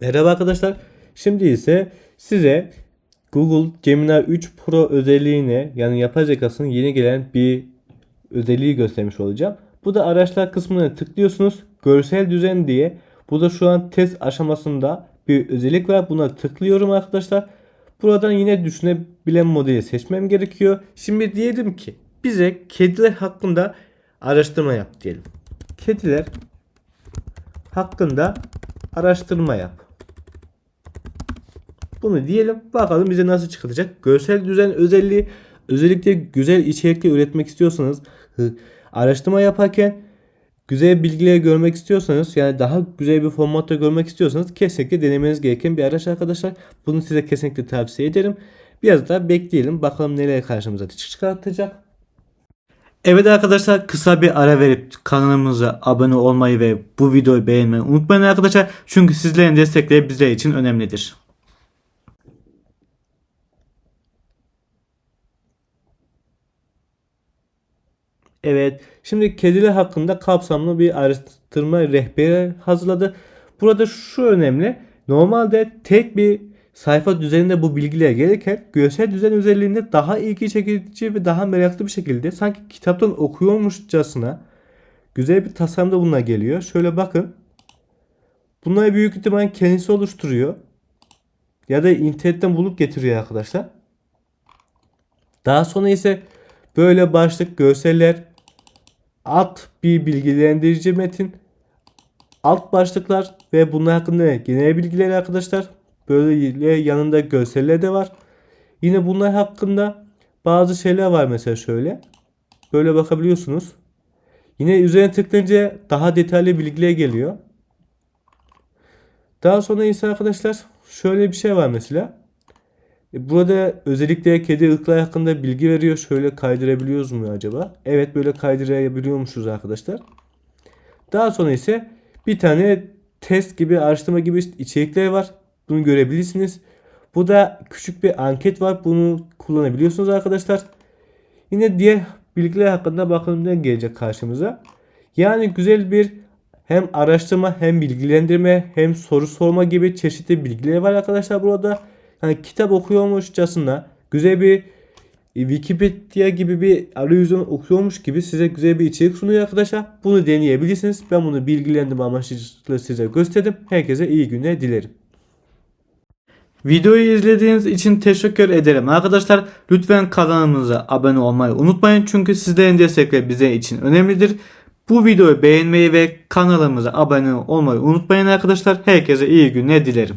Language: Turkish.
Merhaba arkadaşlar. Şimdi ise size Google Gemini 3 Pro özelliğine yani yapay zekasının yeni gelen bir özelliği göstermiş olacağım. Bu da araçlar kısmına tıklıyorsunuz. Görsel düzen diye. Bu da şu an test aşamasında bir özellik var. Buna tıklıyorum arkadaşlar. Buradan yine düşünebilen modeli seçmem gerekiyor. Şimdi diyelim ki bize kediler hakkında araştırma yap diyelim. Kediler hakkında araştırma yap. Bunu diyelim. Bakalım bize nasıl çıkacak. Görsel düzen özelliği özellikle güzel içerikli üretmek istiyorsanız araştırma yaparken güzel bilgiler görmek istiyorsanız yani daha güzel bir formatta görmek istiyorsanız kesinlikle denemeniz gereken bir araç arkadaşlar. Bunu size kesinlikle tavsiye ederim. Biraz daha bekleyelim. Bakalım neler karşımıza çıkartacak. Evet arkadaşlar kısa bir ara verip kanalımıza abone olmayı ve bu videoyu beğenmeyi unutmayın arkadaşlar. Çünkü sizlerin destekleri bizler için önemlidir. Evet, şimdi kediler hakkında kapsamlı bir araştırma rehberi hazırladı. Burada şu önemli. Normalde tek bir sayfa düzeninde bu bilgiler gelirken görsel düzen özelliğinde daha ilgi çekici ve daha meraklı bir şekilde sanki kitaptan okuyormuşçasına güzel bir tasarımda bunlar geliyor. Şöyle bakın. Bunları büyük ihtimal kendisi oluşturuyor. Ya da internetten bulup getiriyor arkadaşlar. Daha sonra ise böyle başlık, görseller, alt bir bilgilendirici metin, alt başlıklar ve bunlar hakkında genel bilgiler arkadaşlar. Böyle yanında görseller de var. Yine bunlar hakkında bazı şeyler var mesela şöyle. Böyle bakabiliyorsunuz. Yine üzerine tıklayınca daha detaylı bilgiler geliyor. Daha sonra ise arkadaşlar şöyle bir şey var mesela. E, Burada özellikle kedi ırkları hakkında bilgi veriyor. Şöyle kaydırabiliyoruz mu acaba? Evet böyle kaydırabiliyormuşuz arkadaşlar. Daha sonra ise bir tane test gibi araştırma gibi içerikler var. Bunu görebilirsiniz. Bu da küçük bir anket var. Bunu kullanabiliyorsunuz arkadaşlar. Yine diğer bilgiler hakkında bakalım ne gelecek karşımıza. Yani güzel bir hem araştırma hem bilgilendirme hem soru sorma gibi çeşitli bilgiler var arkadaşlar burada. Hani kitap okuyormuşçasına güzel bir e, Wikipedia gibi bir arayüzünü okuyormuş gibi size güzel bir içerik sunuyor arkadaşlar. Bunu deneyebilirsiniz. Ben bunu bilgilendirme amaçlı size gösterdim. Herkese iyi günler dilerim. Videoyu izlediğiniz için teşekkür ederim arkadaşlar. Lütfen kanalımıza abone olmayı unutmayın. Çünkü sizlerin destekleri bize için önemlidir. Bu videoyu beğenmeyi ve kanalımıza abone olmayı unutmayın arkadaşlar. Herkese iyi günler dilerim.